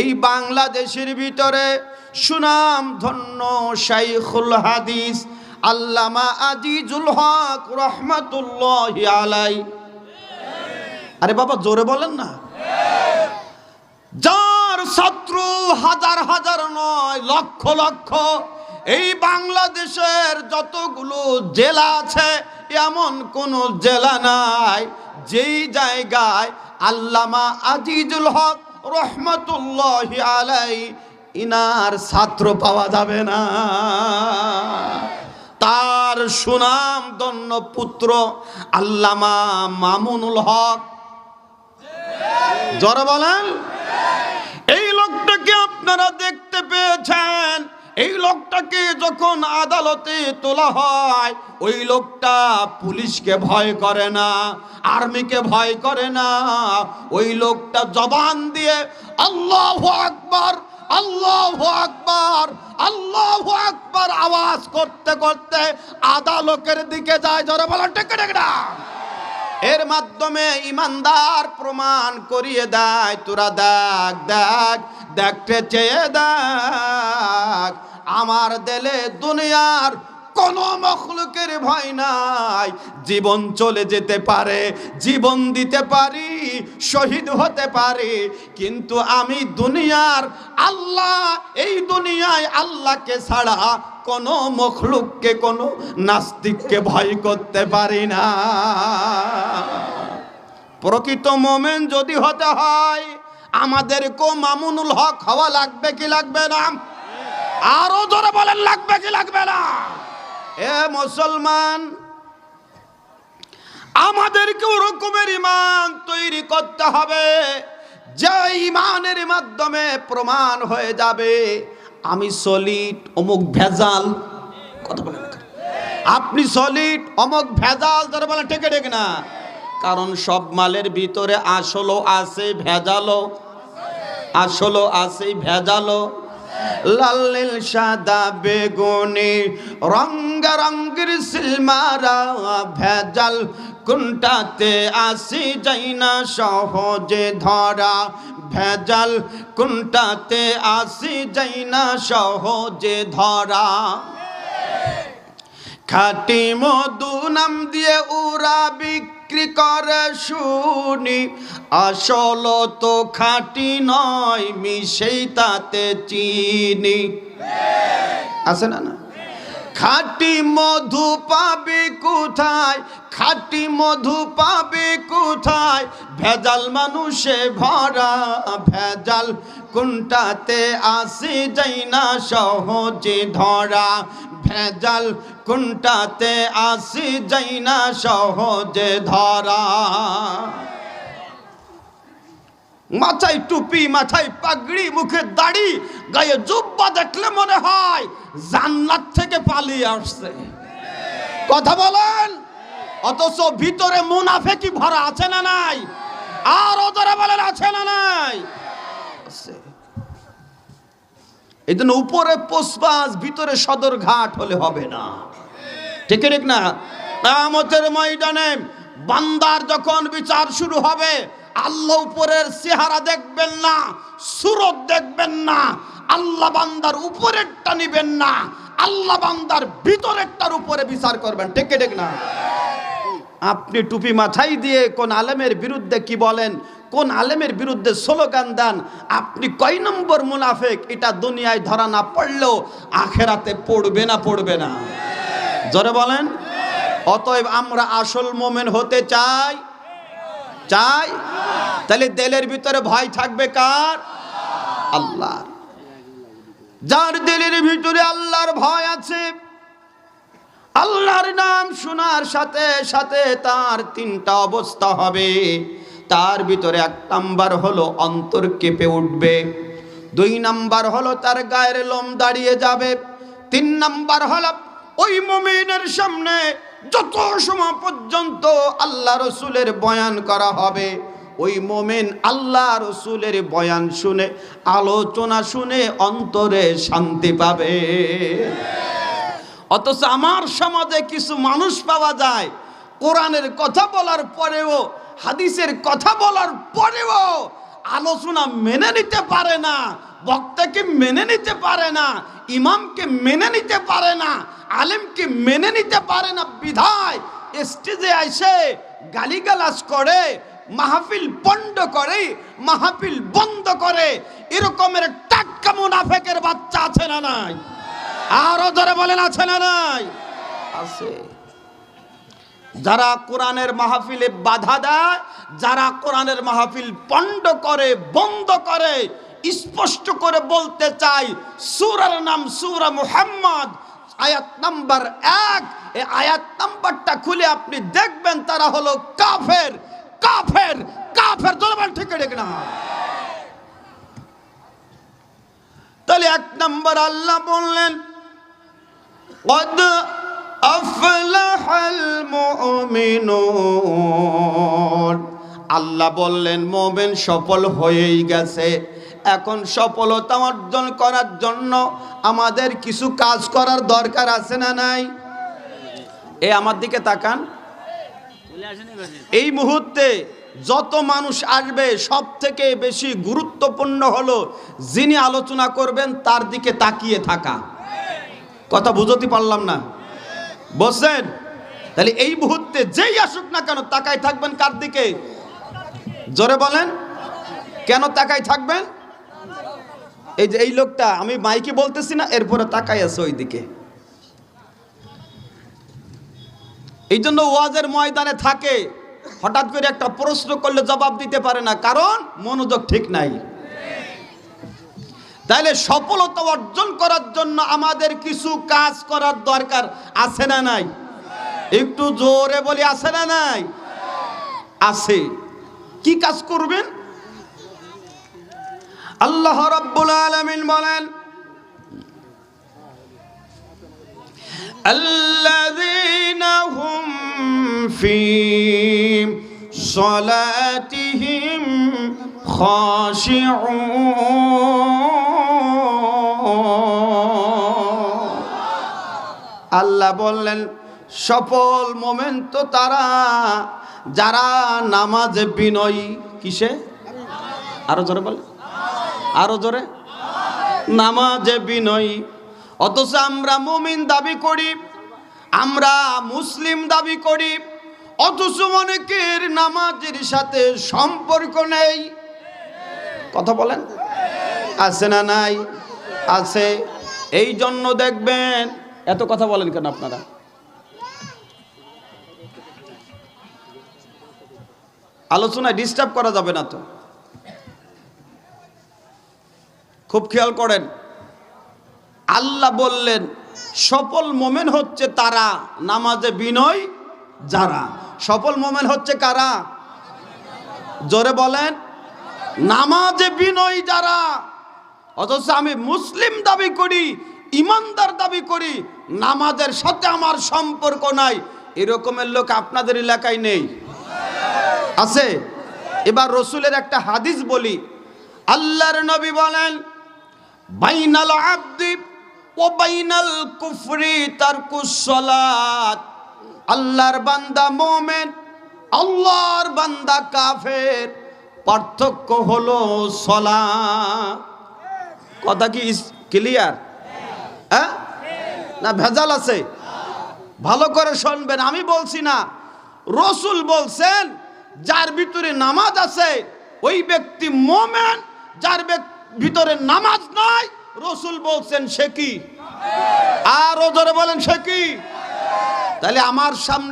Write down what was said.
এই বাংলাদেশের ভিতরে সুনাম ধন্য শাইখুল হাদিস আল্লামা আজিজুল হক রহমাতুল্লাহ আলাই। আরে বাবা, জোরে বলেন না। যার ছাত্র হাজার হাজার নয়, লক্ষ লক্ষ। এই বাংলাদেশের যতগুলো জেলা আছে, এমন কোন জেলা নাই যেই জায়গায় আল্লামা আজিজুল হক রহমতুল্লাহ আলাই, ইনার ছাত্র পাওয়া যাবে না। তার সুনাম দন্য পুত্র আল্লামা মামুনুল হক। জরা বলেন? এই লোকটাকে আপনারা দেখতে পেয়েছেন। এই লোকটাকে যখন আদালতে তোলা হয় ওই লোকটা পুলিশকে ভয় করে না আর্মিকে ভয় করে না ওই লোকটা জবান দিয়ে আল্লাহ আকবার আল্লাহ আকবার আল্লাহ আকবার আওয়াজ করতে করতে আদালতের দিকে যায় জোরে বলেন টেকে টেকে না এর মাধ্যমে ইমানদার প্রমাণ করিয়ে দেয় তোরা দেখ দেখ দেখতে চেয়ে দেখ আমার দেলে দুনিয়ার কোন মখলুকের ভয় নাই। জীবন চলে যেতে পারে, জীবন দিতে পারি, শহীদ হতে পারি। কিন্তু আমি দুনিয়ার আল্লাহ, এই দুনিয়ায় আল্লাহকে ছাড়া কোন মখলুককে, কোন নাস্তিককে ভয় করতে পারি না। প্রকৃত মোমেন যদি হতে হয় আমাদের কো মামুনুল হক হওয়া লাগবে কি লাগবে না? আরও ধরে বলেন, লাগবে কি লাগবে না? এ মুসলমান, আমাদেরকে ওরকমের ইমান তৈরি করতে হবে, যে ইমানের মাধ্যমে প্রমাণ হয়ে যাবে। আমি সলিড, অমুক ভেজাল, কথা বলেন আপনি সলিড, অমুক ভেজাল ধরে বলে ঠেকে টেকে না? কারণ সব মালের ভিতরে আসলো আছে ভেজালো আসলো আছে ভেজালো লাল সাদা বেগুনি রঙ্গ রঙ্গের সিলমারা ভেজাল। কোনটাতে আসি যাই না সহজে ধরা ভেজাল। কোনটাতে আসি যাই না সহজে ধরা। খাটি মধু নাম দিয়ে বিক্রি করে শুনি। আসল তো খাটি নয়, মিশেই তাতে চিনি। আছে না না? খাটি মধু পাবে কোথায়? খাটি মধু পাবে কোথায়? ভেজাল মানুষে ভরা ভেজাল, কোনটাতে আসে যাই না সহজে ধরা। ভেজাল কোনটাতে আসি যাই না সহজে ধরা? মাথায় টুপি, মাথায় পাগড়ি, মুখে দাড়ি, গায়ে জুব্বা দেখলে মনে হয় জান্নাত থেকে পালিয়ে আসছে। কথা বলেন? অথচ ভিতরে মুনাফে কি ভরা আছে না নাই? আর ওদরে বলেন, আছে না নাই? আছে। এই জন্য উপরে পোষবাস ভিতরে সদর ঘাট হলে হবে না। ঠিক ঠিক না? কামতের ময়দানে বান্দার যখন বিচার শুরু হবে, আল্লাহ উপরের চেহারা দেখবেন না, সুরত দেখবেন না, আল্লাহ বান্দার উপরেরটা নিবেন না, আল্লাহ বান্দার ভিতরেরটার উপরে বিচার করবেন। ঠিক ঠিক না? আপনি টুপি মাথায় দিয়ে কোন আলেমের বিরুদ্ধে কি বলেন? কোন আলেমের বিরুদ্ধে স্লোগান দেন, আপনি কয় নম্বর মুনাফেক? এটা দুনিয়ায় ধরা না পড়লেও আখেরাতে পড়বে না পড়বে না। জোরে বলেন। অতএব আমরা আসল মোমেন হতে চাই। চাই? তাহলে দেলের ভিতরে ভয় থাকবে কার? আল্লাহ। যার দিলের ভিতরে আল্লাহর ভয় আছে, আল্লাহর নাম শোনার সাথে সাথে তার তিনটা অবস্থা হবে। তার ভিতরে এক নাম্বার হলো অন্তর কেঁপে উঠবে। দুই নাম্বার হলো তার গায়ের লোম দাঁড়িয়ে যাবে। তিন নাম্বার হলো ওই মমিনের সামনে যত সময় পর্যন্ত আল্লাহ রসুলের বয়ান করা হবে, ওই মোমেন আল্লাহ রসুলের বয়ান শুনে, আলোচনা শুনে অন্তরে শান্তি পাবে। অথচ আমার সমাজে কিছু মানুষ পাওয়া যায়, কোরআনের কথা বলার পরেও হাদিসের কথা বলার পরেও আলোচনা মেনে নিতে পারে না, বক্তাকে মেনে নিতে পারে না, ইমামকে মেনে নিতে পারে না, আলেমকে মেনে নিতে পারে না, বিধায় স্টেজে এসে গালিগালাজ করে, মাহফিল বন্ধ করে, মাহফিল বন্ধ করে, এরকমের টাটকা মুনাফেকের বাচ্চা আছে না নাই? আরও ধরে বলেন, আছে না নাই? আছে। যারা কোরআনের মাহফিলে বাধা দেয় যারা কোরআনের মাহফিল পণ্ড করে বন্ধ করে স্পষ্ট করে বলতে চাই সুরার নাম সুরা মুহাম্মদ আয়াত নাম্বার এক এই আয়াত নাম্বারটা খুলে আপনি দেখবেন তারা হলো কাফের কাফের কাফের দরবার ঠিক রেখে না তাহলে এক নাম্বার আল্লাহ বললেন قد أفلح المؤمنون আল্লাহ বললেন, মোমেন সফল হয়েই গেছে। এখন সফলতা অর্জন করার জন্য আমাদের কিছু কাজ করার দরকার আছে না নাই? এ আমার দিকে তাকান। এই মুহূর্তে যত মানুষ আসবে সব থেকে বেশি গুরুত্বপূর্ণ হলো যিনি আলোচনা করবেন, তার দিকে তাকিয়ে থাকা। কথা বুঝতে পারলাম না? বলছেন তাহলে এই মুহূর্তে যেই আসুক না কেন তাকাই থাকবেন কার দিকে? জোরে বলেন। কেন তাকাই থাকবেন? এই যে এই লোকটা, আমি মাইকে বলতেছি না, এরপরে তাকাই আছে ওই দিকে এই জন্য ওয়াজের ময়দানে থাকে, হঠাৎ করে একটা প্রশ্ন করলে জবাব দিতে পারে না, কারণ মনোযোগ ঠিক নাই। তাইলে সফলতা অর্জন করার জন্য আমাদের কিছু কাজ করার দরকার আছে না নাই? একটু জোরে বলি আছে না নাই আছে কি কাজ করবেন আল্লাহ রাব্বুল আলামিন বলেন الذين هم في صلاتهم خاشعون আল্লাহ বললেন সফল মোমেন্ট তো তারা, যারা নামাজে বিনয়ী, কিসে? আরও জোরে বলে। আরও জোরে। নামাজে বিনয়ী। অথচ আমরা মুমিন দাবি করি, আমরা মুসলিম দাবি করি, অথচ অনেকের নামাজের সাথে সম্পর্ক নেই। কথা বলেন। আছে না নাই? আছে। এই জন্য দেখবেন, এত কথা বলেন কেন আপনারা? আলোচনায় ডিস্টার্ব করা যাবে না তো। খুব খেয়াল করেন, আল্লাহ বললেন, সফল মোমেন হচ্ছে তারা, নামাজে বিনয় যারা। সফল মোমেন হচ্ছে কারা? জোরে বলেন, নামাজে বিনয় যারা। অথচ আমি মুসলিম দাবি করি, ইমানদার দাবি করি, নামাজের সাথে আমার সম্পর্ক নাই। এরকমের লোক আপনাদের এলাকায় নেই। আছে? এবার রসুলের একটা হাদিস বলি। আল্লাহর নবী বলেন, বাইনাল আব্দি ও বাইনাল কুফরি তারকুস সালাত। আল্লাহর বান্দা মোমেন, আল্লাহর বান্দা কাফের। পার্থক্য হলো সলা কথা কি ক্লিয়ার? হ্যাঁ? না, ভেজাল আছে? ভালো করে শুনবেন, আমি বলছি না। রসুল বলছেন যার ভিতরে নামাজ আছে, ওই ব্যক্তি মোমেন, যার ভিতরে নামাজ নয় রসুল বলছেন, সে কি? আর ধরে বলেন, সে কি? তাহলে আমার সামনে